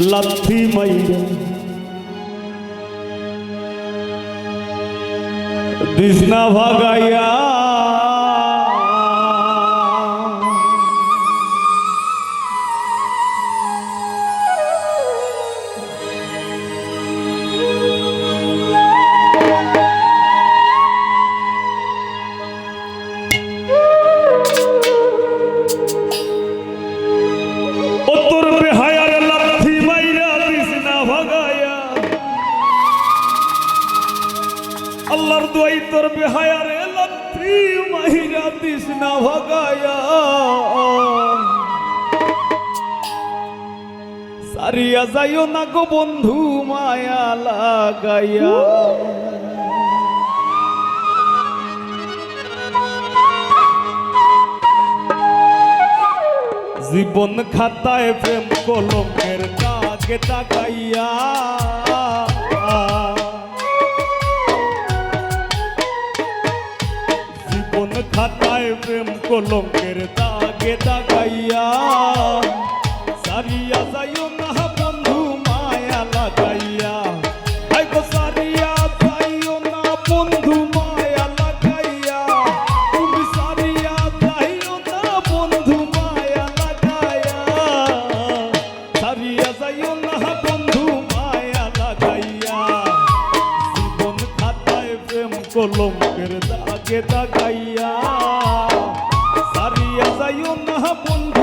लथी मैया दिशना भगाया মাইরা দিসনা ভাগাইয়া সারিয়া যাইও না গো বন্ধু মায়া লাগাইয়া। জীবন খাতায় প্রেম কলমের দাগে তাকাইয়া। জীবন খাতায় প্রেম কলমের দাগে তাকাইয়া সারিয়া যাইও না বন্ধু, মায়া লাগাইয়া। হাই গো, সারিয়া যাইও না বন্ধু, মায়া লাগাইয়া। তুমি সারিয়া যাইও না বন্ধু, মায়া লাগাইয়া। সারিয়া যাইও না বন্ধু, মায়া লাগাইয়া। জীবন খাতায় কলঙ্কের দাগে দাগাইয়া সারিয়া যাইও না বন্ধু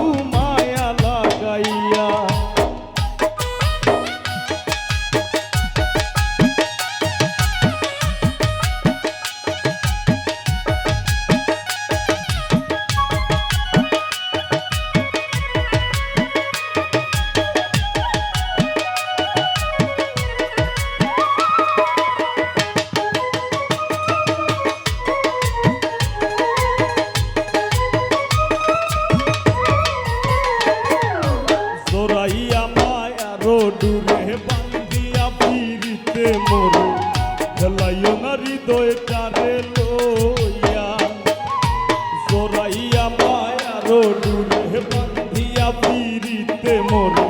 রোডুরে বান্দিয়া ফিরিতে মোরে।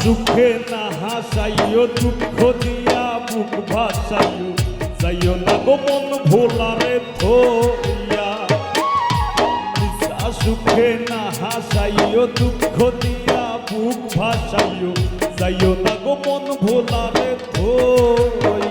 সুখে না হাসাইও, দুঃখ দিয়া বুক ভাসাইও। যাইও না গো মন ভোলারে ধোয়া সুখে না হাসাইও, দুঃখ দিয়া বুক ভাসাইও। যাইও না গো মন ভোলারে থই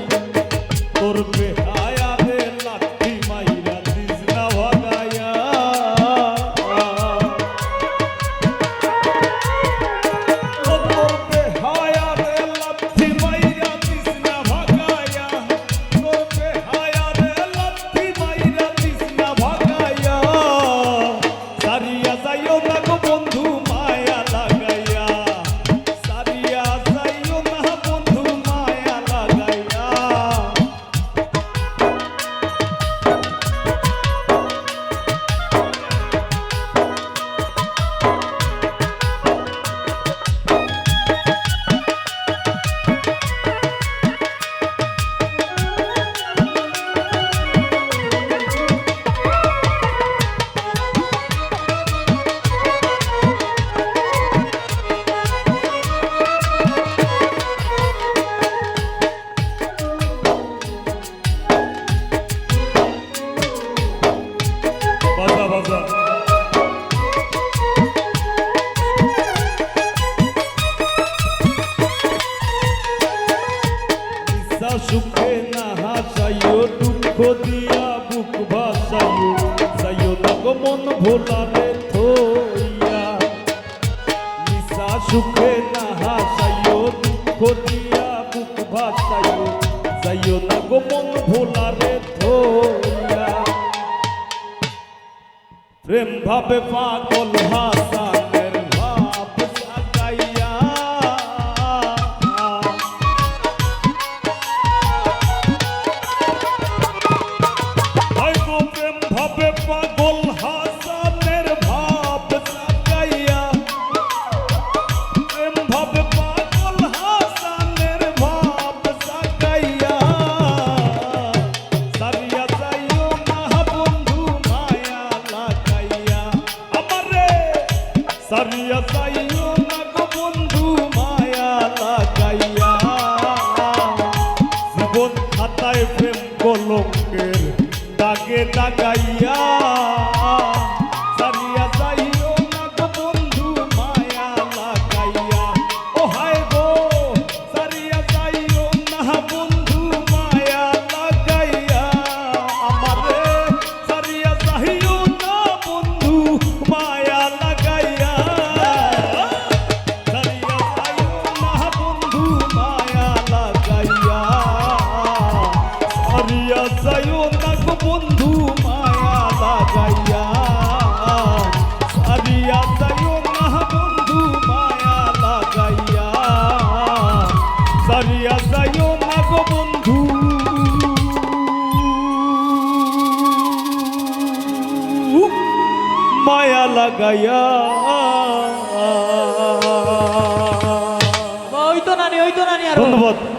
সুখে না হাসাইও দুঃখ দিয়া বুক ভাসাইও। সাইও তাকে মন ভোলারে থইয়া নিশা সুখে না হাসাইও দুঃখ দিয়া বুক ভাসাইও। সাইও তাকে মন ভোলারে থইয়া প্রেম ভাবে পাগল হাসা সারিয়া যাইও না। বন্ধু মায়া লাগাইয়া। সারিয়া যাইও না বন্ধু মায়া লাগাইয়া। সারিয়া যাইও না গো বন্ধু। মায়া লাগাইয়া। ওই তো নানি ওই তো নানি আর। ধন্যবাদ।